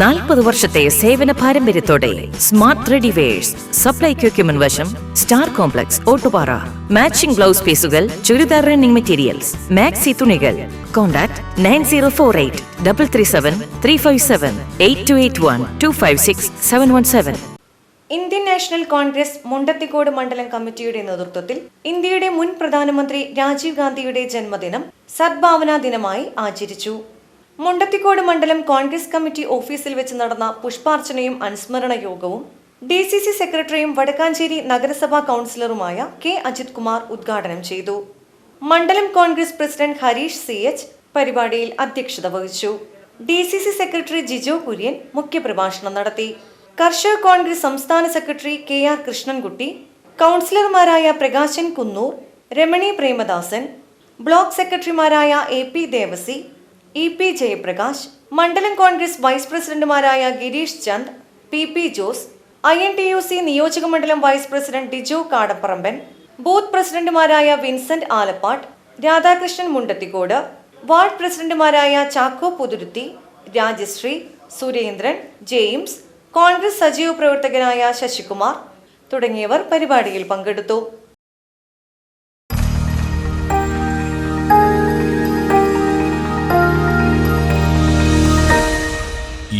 നാൽപ്പത് വർഷത്തെ സേവന പാരമ്പര്യത്തോടെ സ്മാർട്ട് റെഡിവേഴ്സ് സപ്ലൈ എക്യുപ്മെന്റ് വശം star complex Ottupara. Matching blouse പീസുകൾ ചുരിദാർ റണ്ണിംഗ് മെറ്റീരിയൽസ്. മാക്സി തുണികൾ. Contact nine zero four eight double three seven three five seven eight two eight one two five six seven one seven. Indian National Congress Mundathikode മണ്ഡലം കമ്മിറ്റിയുടെ നേതൃത്വത്തിൽ ഇന്ത്യയുടെ മുൻ പ്രധാനമന്ത്രി രാജീവ് ഗാന്ധിയുടെ ജന്മദിനം സദ്ഭാവനാ ദിനമായി ആചരിച്ചു. മുണ്ടത്തിക്കോട് മണ്ഡലം കോൺഗ്രസ് കമ്മിറ്റി ഓഫീസിൽ വെച്ച് നടന്ന പുഷ്പാർച്ചനയും അനുസ്മരണ യോഗവും ഡി സി സി സെക്രട്ടറിയും വടക്കാഞ്ചേരി നഗരസഭാ കൗൺസിലറുമായ കെ അജിത് കുമാർ ഉദ്ഘാടനം ചെയ്തു. മണ്ഡലം Congress president Harish C H പരിപാടിയിൽ അധ്യക്ഷത വഹിച്ചു. D C C secretary Jijo Kurian മുഖ്യപ്രഭാഷണം നടത്തി. കർഷക കോൺഗ്രസ് സംസ്ഥാന സെക്രട്ടറി കെ ആർ കൃഷ്ണൻകുട്ടി കൗൺസിലർമാരായ പ്രകാശൻ കുന്നൂർ രമണി പ്രേമദാസൻ ബ്ലോക്ക് സെക്രട്ടറിമാരായ A P Devasi E P Jayaprakash മണ്ഡലം കോൺഗ്രസ് വൈസ് പ്രസിഡന്റുമാരായ Girish Chand P P Jose I N T U C നിയോജക മണ്ഡലം vice president Diju Kadaparamban booth പ്രസിഡന്റുമാരായ വിൻസെന്റ് ആലപ്പാട്ട് രാധാകൃഷ്ണൻ മുണ്ടത്തിക്കോട് വാർഡ് പ്രസിഡന്റുമാരായ ചാക്കോ പുതുരുത്തി രാജശ്രീ സുരേന്ദ്രൻ ജെയിംസ് കോൺഗ്രസ് സജീവ പ്രവർത്തകനായ ശശികുമാർ തുടങ്ങിയവർ പരിപാടിയിൽ പങ്കെടുത്തു.